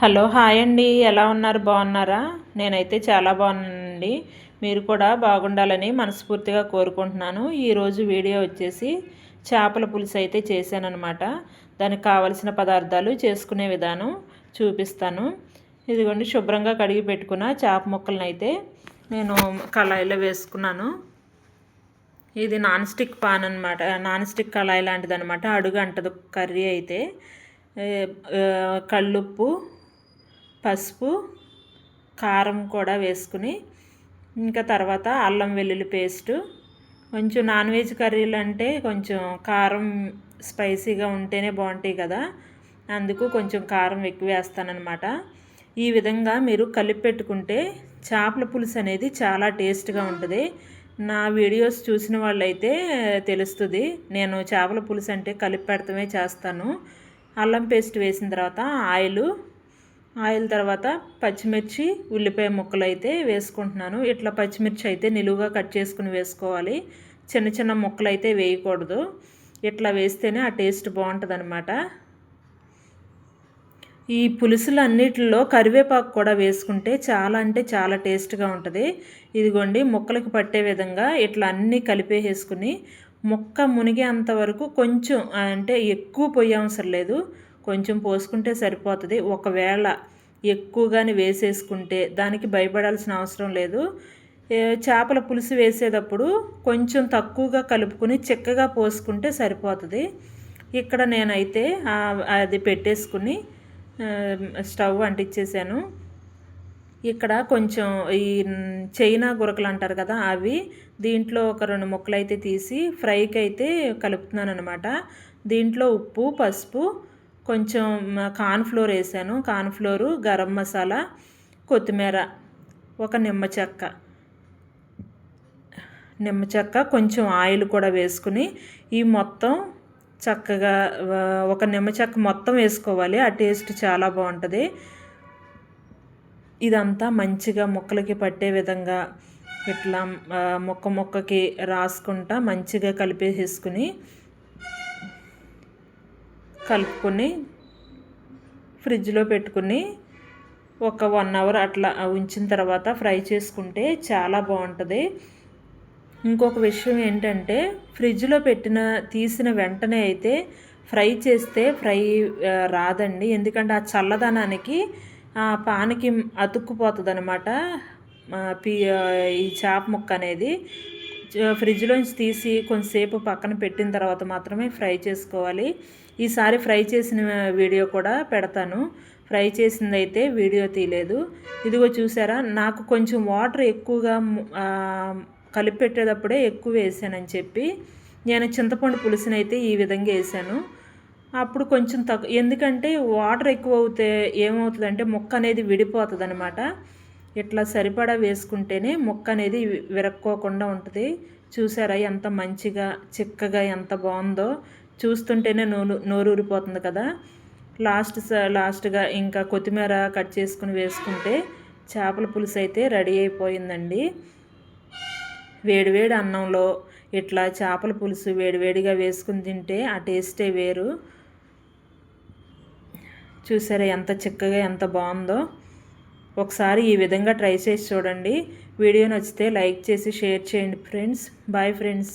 Hello hi అండి. ఎలా ఉన్నారు? బాగున్నారా? నేనైతే చాలా బాగున్నానండి. మీరు కూడా బాగుండాలని మనస్ఫూర్తిగా కోరుకుంటున్నాను. ఈరోజు వీడియో వచ్చేసి చేపల పులుసు అయితే చేశానమాట దానికి కావలసిన పదార్థాలు చేసుకునే విధానం చూపిస్తాను. ఇదిగోండి శుభ్రంగా కడిగి పెట్టుకున్న చేప ముక్కలను అయితే నేను కళాయిలో వేసుకున్నాను. ఇది నాన్ స్టిక్ పాన్ అనమాట నాన్ స్టిక్ కళాయి లాంటిది అనమాట అడుగు అంటదు కర్రీ అయితే. కళ్ళుప్పు పసుపు కారం కూడా వేసుకుని ఇంకా తర్వాత అల్లం వెల్లుల్లి పేస్టు. కొంచెం నాన్ వెజ్ కర్రీలు అంటే కొంచెం కారం స్పైసీగా ఉంటేనే బాగుంటాయి కదా. అందుకు కొంచెం కారం ఎక్కువ వేస్తానన్నమాట. ఈ విధంగా మీరు కలిపి పెట్టుకుంటే చేపల పులుసు అనేది చాలా టేస్ట్గా ఉంటుంది. నా వీడియోస్ చూసిన వాళ్ళైతే తెలుస్తుంది. నేను చేపల పులుసు అంటే కలిపి పెడతామే చేస్తాను. అల్లం పేస్ట్ వేసిన తర్వాత ఆయిల్ ఆయిల్ తర్వాత పచ్చిమిర్చి ఉల్లిపాయ ముక్కలు అయితే వేసుకుంటున్నాను. ఇట్లా పచ్చిమిర్చి అయితే నిలువుగా కట్ చేసుకుని వేసుకోవాలి. చిన్న చిన్న ముక్కలు అయితే వేయకూడదు. ఇట్లా వేస్తేనే ఆ టేస్ట్ బాగుంటుంది అనమాట ఈ పులుసులు అన్నిటిలో కరివేపాకు కూడా వేసుకుంటే చాలా అంటే చాలా టేస్ట్గా ఉంటుంది. ఇదిగోండి ముక్కలకు పట్టే విధంగా ఇట్లా అన్నీ కలిపేసుకుని ముక్క మునిగేంత వరకు కొంచెం అంటే ఎక్కువ పొయ్యి అవసరం లేదు. కొంచెం పోసుకుంటే సరిపోతుంది. ఒకవేళ ఎక్కువగానే వేసేసుకుంటే దానికి భయపడాల్సిన అవసరం లేదు. చేపల పులుసు వేసేటప్పుడు కొంచెం తక్కువగా కలుపుకొని చిక్కగా పోసుకుంటే సరిపోతుంది. ఇక్కడ నేనైతే అది పెట్టేసుకుని స్టవ్ అంటించేసాను ఇక్కడ కొంచెం ఈ చైనా గురకలు అంటారు కదా అవి దీంట్లో ఒక రెండు ముక్కలు అయితే తీసి ఫ్రైకి అయితే కలుపుతున్నాను అనమాట దీంట్లో ఉప్పు పసుపు కొంచెం కార్న్ఫ్లోర్ వేసాను. కార్న్ఫ్లోరు గరం మసాలా కొత్తిమీర ఒక నిమ్మ చెక్క. నిమ్మ చెక్క కొంచెం ఆయిల్ కూడా వేసుకుని ఈ మొత్తం చక్కగా ఒక నిమ్మ చెక్క మొత్తం వేసుకోవాలి. ఆ టేస్ట్ చాలా బాగుంటుంది. ఇదంతా మంచిగా ముక్కలకి పట్టే విధంగా ఇట్లా మొక్క మొక్కకి రాసుకుంటా మంచిగా కలిపేసేసుకుని కలుపుకొని ఫ్రిడ్జ్లో పెట్టుకుని ఒక వన్ అవర్ అట్లా ఉంచిన తర్వాత ఫ్రై చేసుకుంటే చాలా బాగుంటుంది. ఇంకొక విషయం ఏంటంటే ఫ్రిడ్జ్లో పెట్టిన తీసిన వెంటనే అయితే ఫ్రై చేస్తే ఫ్రై రాదండి. ఎందుకంటే ఆ చల్లదనానికి ఆ పానికి అతుక్కుపోతుంది అనమాట ఈ చేప ముక్క అనేది. ఫ్రిడ్జ్లోంచి తీసి కొంతసేపు పక్కన పెట్టిన తర్వాత మాత్రమే ఫ్రై చేసుకోవాలి. ఈసారి ఫ్రై చేసిన వీడియో కూడా పెడతాను. ఫ్రై చేసింది అయితే వీడియో తీయలేదు. ఇదిగో చూసారా నాకు కొంచెం వాటర్ ఎక్కువగా కలిపి పెట్టేటప్పుడే ఎక్కువ వేసానని చెప్పి నేను చింతపండు పులుసునైతే ఈ విధంగా వేసాను. అప్పుడు కొంచెం తక్కువ ఎందుకంటే వాటర్ ఎక్కువ అవుతే ఏమవుతుందంటే మొక్క అనేది విడిపోతుంది అనమాట ఇట్లా సరిపడా వేసుకుంటేనే మొక్క అనేది విరక్కోకుండా ఉంటుంది. చూసారా ఎంత మంచిగా చిక్కగా ఎంత బాగుందో. చూస్తుంటేనే నోరు నోరూరిపోతుంది కదా. లాస్ట్ లాస్ట్గా ఇంకా కొత్తిమీర కట్ చేసుకుని వేసుకుంటే చేపల పులుసు అయితే రెడీ అయిపోయిందండి. వేడివేడి అన్నంలో ఇట్లా చేపల పులుసు వేడివేడిగా వేసుకుని తింటే ఆ టేస్టే వేరు. చూసారా ఎంత చిక్కగా ఎంత బాగుందో. ఒకసారి ఈ విధంగా ట్రై చేసి చూడండి. వీడియో నచ్చితే లైక్ చేసి షేర్ చేయండి ఫ్రెండ్స్. Bye friends.